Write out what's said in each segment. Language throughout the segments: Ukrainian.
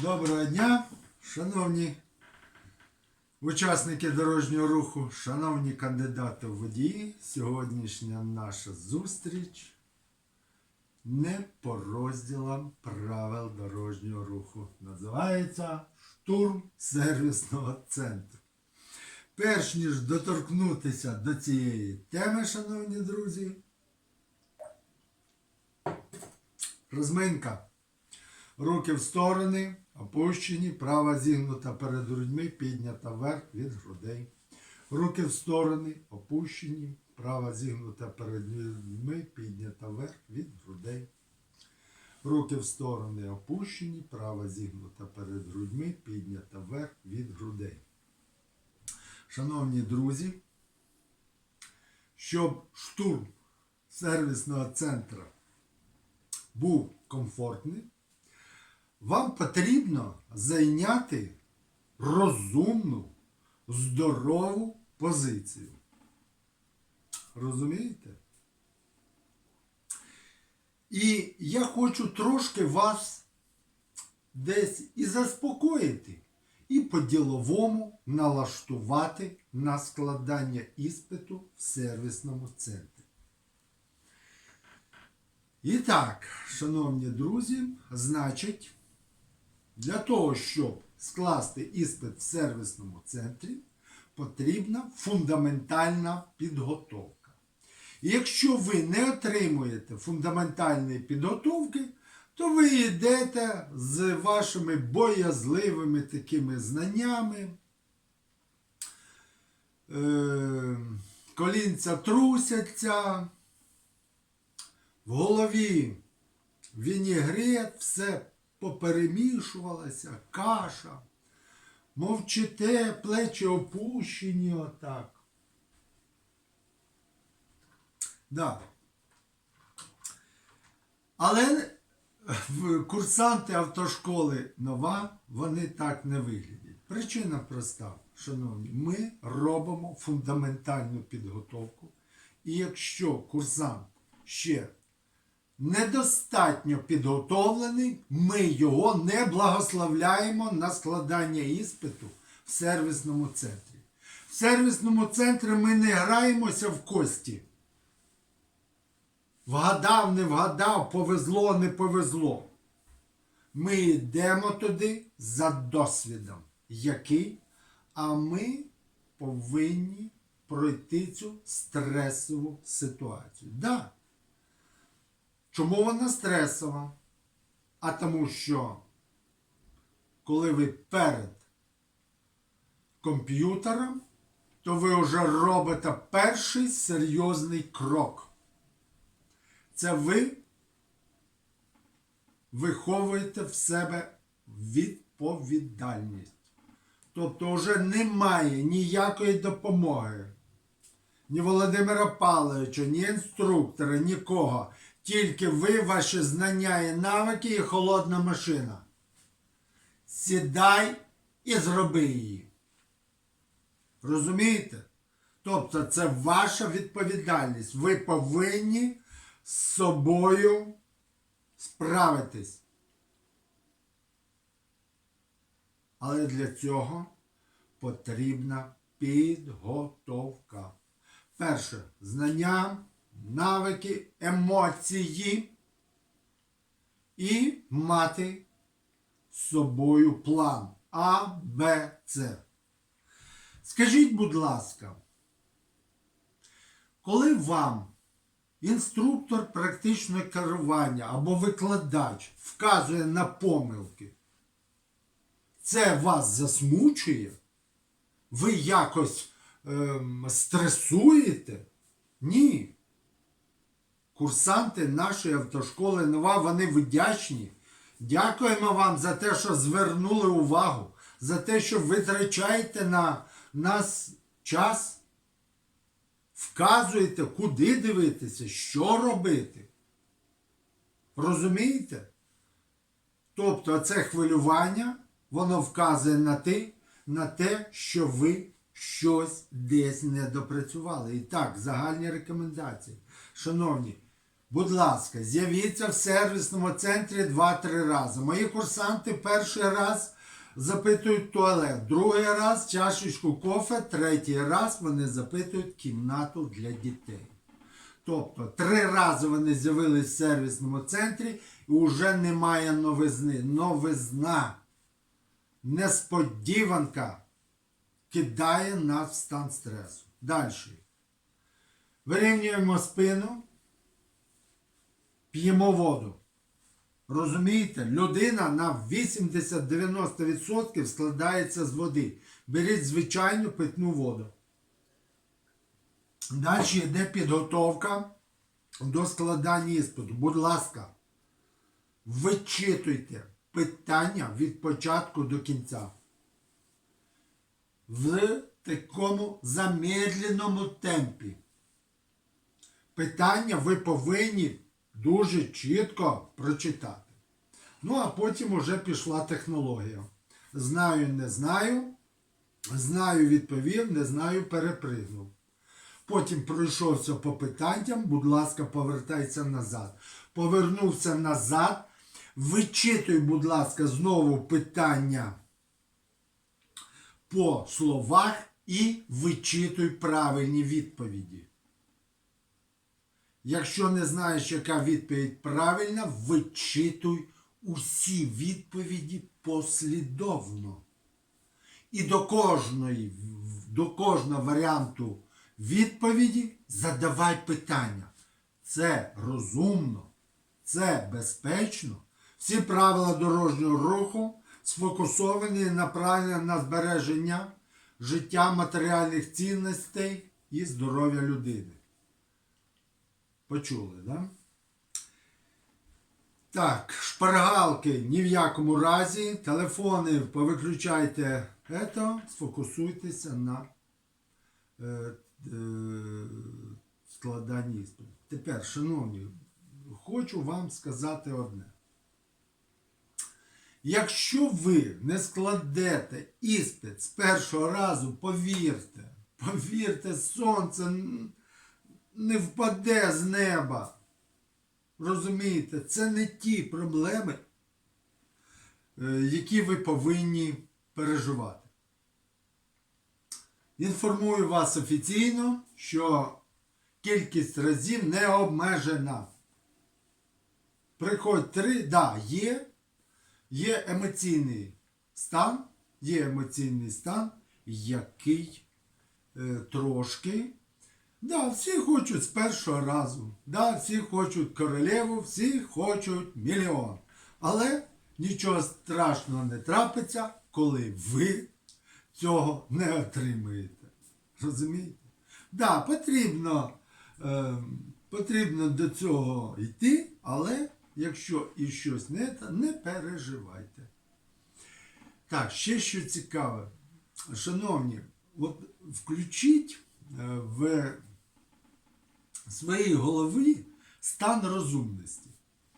Доброго дня, шановні учасники дорожнього руху, шановні кандидати в водії. Сьогоднішня наша зустріч не по розділам правил дорожнього руху. Називається штурм сервісного центру. Перш ніж доторкнутися до цієї теми, шановні друзі, розминка. Руки в сторони, опущені, права зігнута перед грудьми, піднята вверх від грудей. Руки в сторони, опущені, права зігнута перед грудьми, піднята вверх від грудей. Руки в сторони опущені, права зігнута перед грудьми, піднята вверх від грудей. Шановні друзі, щоб штурм сервісного центру був комфортний, вам потрібно зайняти розумну, здорову позицію. Розумієте? І я хочу трошки вас десь і заспокоїти, і по-діловому налаштувати на складання іспиту в сервісному центрі. І так, шановні друзі, значить, для того, щоб скласти іспит в сервісному центрі, потрібна фундаментальна підготовка. І якщо ви не отримуєте фундаментальної підготовки, то ви йдете з вашими боязливими такими знаннями. Е, колінця трусяться, в голові вінігрет, все поперемішувалося, каша. Мовчите, плечі опущені отак. Да. Але курсанти автошколи нова, вони так не виглядять. Причина проста, шановні, ми робимо фундаментальну підготовку. І якщо курсант ще недостатньо підготовлений, ми його не благословляємо на складання іспиту в сервісному центрі. В сервісному центрі ми не граємося в кості. Вгадав, не вгадав, повезло, не повезло. Ми йдемо туди за досвідом. Який? А ми повинні пройти цю стресову ситуацію. Да. Чому вона стресова? А тому що, коли ви перед комп'ютером, то ви вже робите перший серйозний крок. Це ви виховуєте в себе відповідальність. Тобто вже немає ніякої допомоги. Ні Володимира Павловича, ні інструктора, нікого. Тільки ви, ваші знання і навики і холодна машина. Сідай і зроби її. Розумієте? Тобто це ваша відповідальність. Ви повинні з собою справитись. Але для цього потрібна підготовка. Перше знання, навики, емоції і мати з собою план А, Б, С. Скажіть, будь ласка, коли вам інструктор практичного керування або викладач вказує на помилки, це вас засмучує? Ви якось ем, стресуєте? Ні. Курсанти нашої автошколи нова, вони вдячні. Дякуємо вам за те, що звернули увагу, за те, що витрачаєте на нас час, вказуєте, куди дивитися, що робити. Розумієте? Тобто це хвилювання, воно вказує на те, на те, що ви щось десь не допрацювали. І так, загальні рекомендації. Шановні, Будь ласка, з'явіться в сервісному центрі 2-3 рази. Мої курсанти перший раз запитують туалет, другий раз чашечку кофе, третій раз вони запитують кімнату для дітей. Тобто три рази вони з'явились в сервісному центрі і вже немає новизни. Новизна, несподіванка кидає нас в стан стресу. Далі. Вирівнюємо спину, п'ємо воду. Розумієте, людина на 80-90% складається з води. Беріть звичайну питну воду. Далі йде підготовка до складання іспиту. Будь ласка, вичитуйте питання від початку до кінця. В такому замедленому темпі. Питання ви повинні дуже чітко прочитати. Ну, а потім уже пішла технологія. Знаю, не знаю. Знаю, відповів, не знаю, перепригнув. Потім пройшовся по питанням, будь ласка, повертайся назад. Повернувся назад. Вичитуй, будь ласка, знову питання по словах і вичитуй правильні відповіді. Якщо не знаєш, яка відповідь правильна, вичитуй усі відповіді послідовно. І до кожної, до кожного варіанту відповіді задавай питання. Це розумно, це безпечно. Всі правила дорожнього руху сфокусовані і направлені на збереження життя матеріальних цінностей і здоров'я людини. Почули, да? Так, шпаргалки ні в якому разі. Телефони повиключайте ето, сфокусуйтеся на е, е, складанні іспиту. Тепер, шановні, хочу вам сказати одне. Якщо ви не складете іспит з першого разу, повірте, повірте, сонце не впаде з неба. Розумієте, це не ті проблеми, е, які ви повинні переживати. Інформую вас офіційно, що кількість разів не обмежена. Приходь три, да, є, є емоційний стан, є емоційний стан, який е, трошки. Да, всі хочуть з першого разу. Да, всі хочуть королеву, всі хочуть мільйон. Але нічого страшного не трапиться, коли ви цього не отримаєте. Розумієте? Да, потрібно, е, потрібно до цього йти, але якщо і щось не, те, не переживайте. Так, ще що цікаве. Шановні, от включіть е, в своїй голові стан розумності.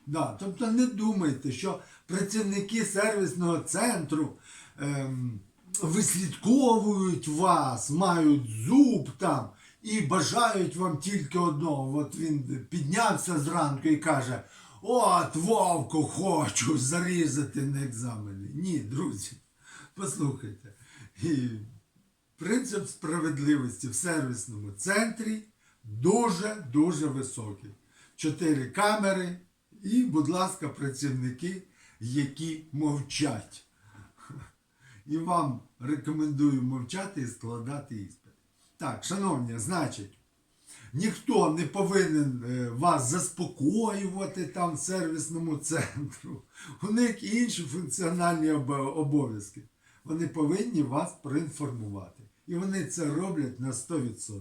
Да, тобто не думайте, що працівники сервісного центру ем, вислідковують вас, мають зуб там і бажають вам тільки одного. От він піднявся зранку і каже: От, Вовку, хочу зарізати на екзамені. Ні, друзі, послухайте. І принцип справедливості в сервісному центрі дуже-дуже високий. Чотири камери і, будь ласка, працівники, які мовчать. І вам рекомендую мовчати і складати іспит. Так, шановні, значить, ніхто не повинен е, вас заспокоювати там в сервісному центру. У них інші функціональні обов'язки. Вони повинні вас проінформувати. І вони це роблять на 100%.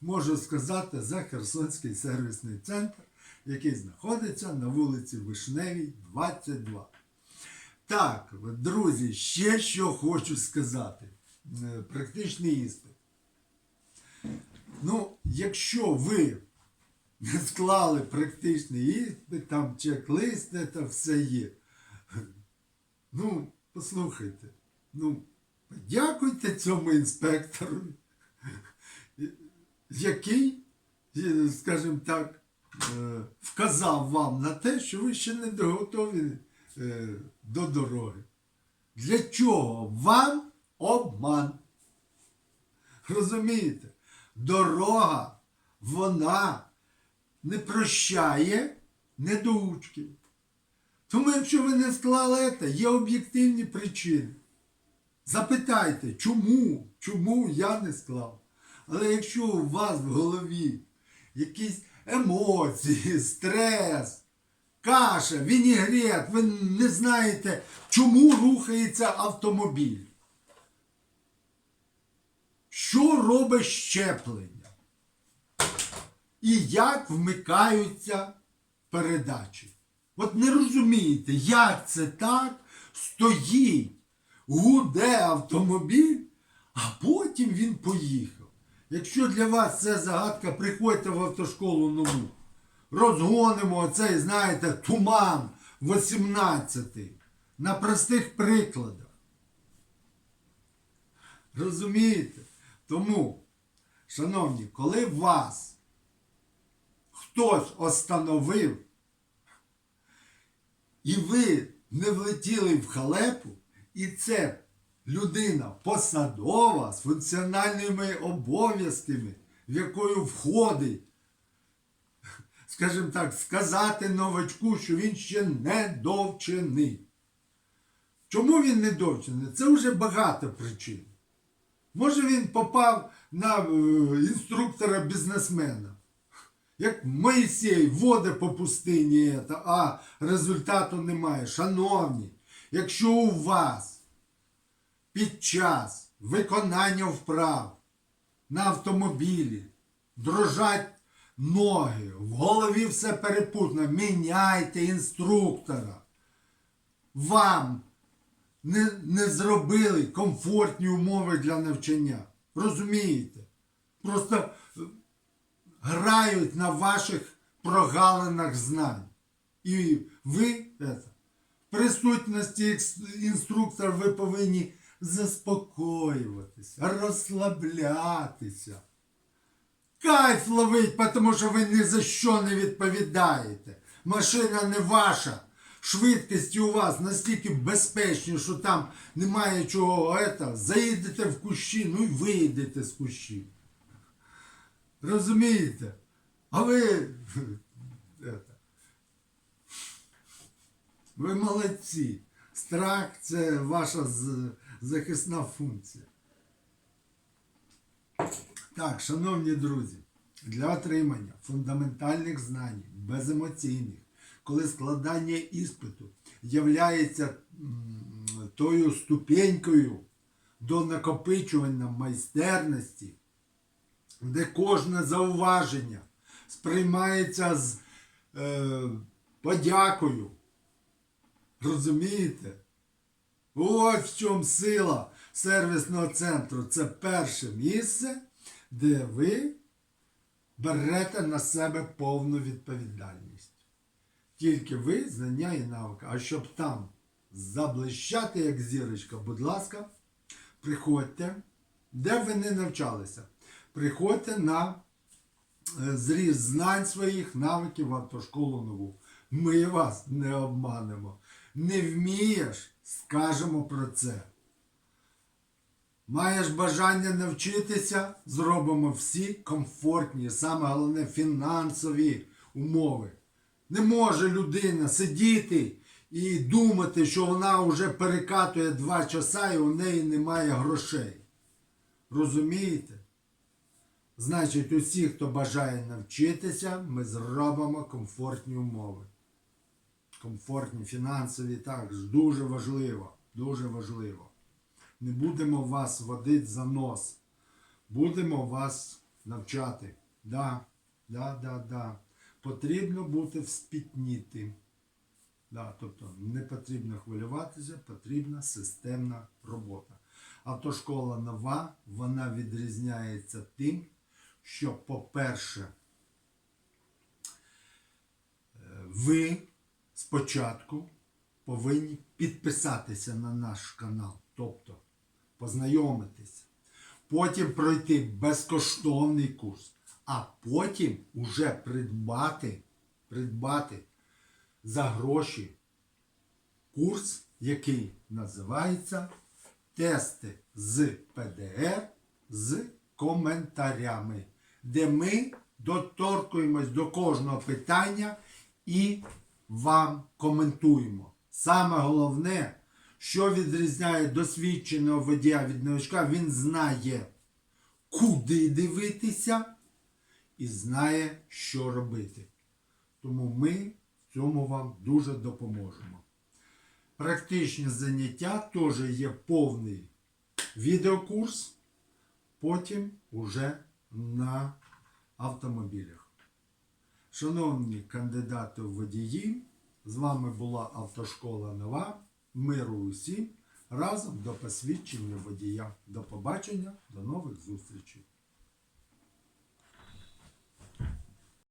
Можу сказати за Херсонський сервісний центр, який знаходиться на вулиці Вишневій, 22. Так, друзі, ще що хочу сказати. Е, Практичний іспит. Ну, якщо ви не склали практичний іспит, там чек-лист, це все є. Ну, послухайте, ну, подякуйте цьому інспектору, який, скажімо так, е, вказав вам на те, що ви ще не готові е, до дороги. Для чого вам обман? Розумієте? Дорога, вона не прощає недоучків. Тому, якщо ви не склали це, є об'єктивні причини. Запитайте, чому? Чому я не склав? Але якщо у вас в голові якісь емоції, стрес, каша, вінігрет, ви не знаєте, чому рухається автомобіль. Що робить щеплення? І як вмикаються передачі? От не розумієте, як це так стоїть, гуде автомобіль, а потім він поїхав. Якщо для вас це загадка, приходьте в автошколу нову. Розгонимо оцей, знаєте, туман 18 на простих прикладах. Розумієте? Тому, шановні, коли вас хтось остановив, і ви не влетіли в халепу, і це людина посадова з функціональними обов'язками, в якою входить, скажімо так, сказати новачку, що він ще не довчений. Чому він не довчений? Це вже багато причин. Може він попав на е, інструктора бізнесмена. Як Моїсей водить по пустині, а результату немає. Шановні, якщо у вас під час виконання вправ на автомобілі дрожать ноги, в голові все перепутано, міняйте інструктора. Вам не, не зробили комфортні умови для навчання. Розумієте? Просто е, грають на ваших прогалинах знань. І ви в присутності інструктора ви повинні заспокоюватися, розслаблятися. Кайф ловить, тому що ви ні за що не відповідаєте. Машина не ваша. Швидкості у вас настільки безпечні, що там немає чого. Это, заїдете в кущі, ну і виїдете з кущів. Розумієте? А ви. Ви молодці. Страх це ваша захисна функція. Так, шановні друзі, для отримання фундаментальних знань, беземоційних, коли складання іспиту являється тою ступенькою до накопичування майстерності, де кожне зауваження сприймається з е, подякою. Розумієте? Ось в чому сила сервісного центру. Це перше місце, де ви берете на себе повну відповідальність. Тільки ви, знання і наука. А щоб там заблищати, як зірочка, будь ласка, приходьте, де ви не навчалися, приходьте на е, зріз знань своїх навиків в автошколу нову. Ми вас не обманемо. Не вмієш, скажемо про це. Маєш бажання навчитися, зробимо всі комфортні, саме головне фінансові умови. Не може людина сидіти і думати, що вона вже перекатує два часа і у неї немає грошей. Розумієте? Значить, усі, хто бажає навчитися, ми зробимо комфортні умови. Комфортні, фінансові, так, дуже важливо, дуже важливо. Не будемо вас водити за нос. Будемо вас навчати. Да, да, да, да. Потрібно бути вспітніти. Да, тобто не потрібно хвилюватися, потрібна системна робота. Автошкола нова, вона відрізняється тим, що, по-перше, е, ви спочатку повинні підписатися на наш канал, тобто познайомитися, потім пройти безкоштовний курс, а потім уже придбати придбати за гроші курс, який називається Тести з ПДР з коментарями, де ми доторкуємось до кожного питання і вам коментуємо. Саме головне, що відрізняє досвідченого водія від новичка, він знає, куди дивитися і знає, що робити. Тому ми в цьому вам дуже допоможемо. Практичні заняття теж є повний відеокурс, потім уже на автомобілях. Шановні кандидати у водії, з вами була автошкола Нова. Миру усім разом до посвідчення водія. До побачення, до нових зустрічей.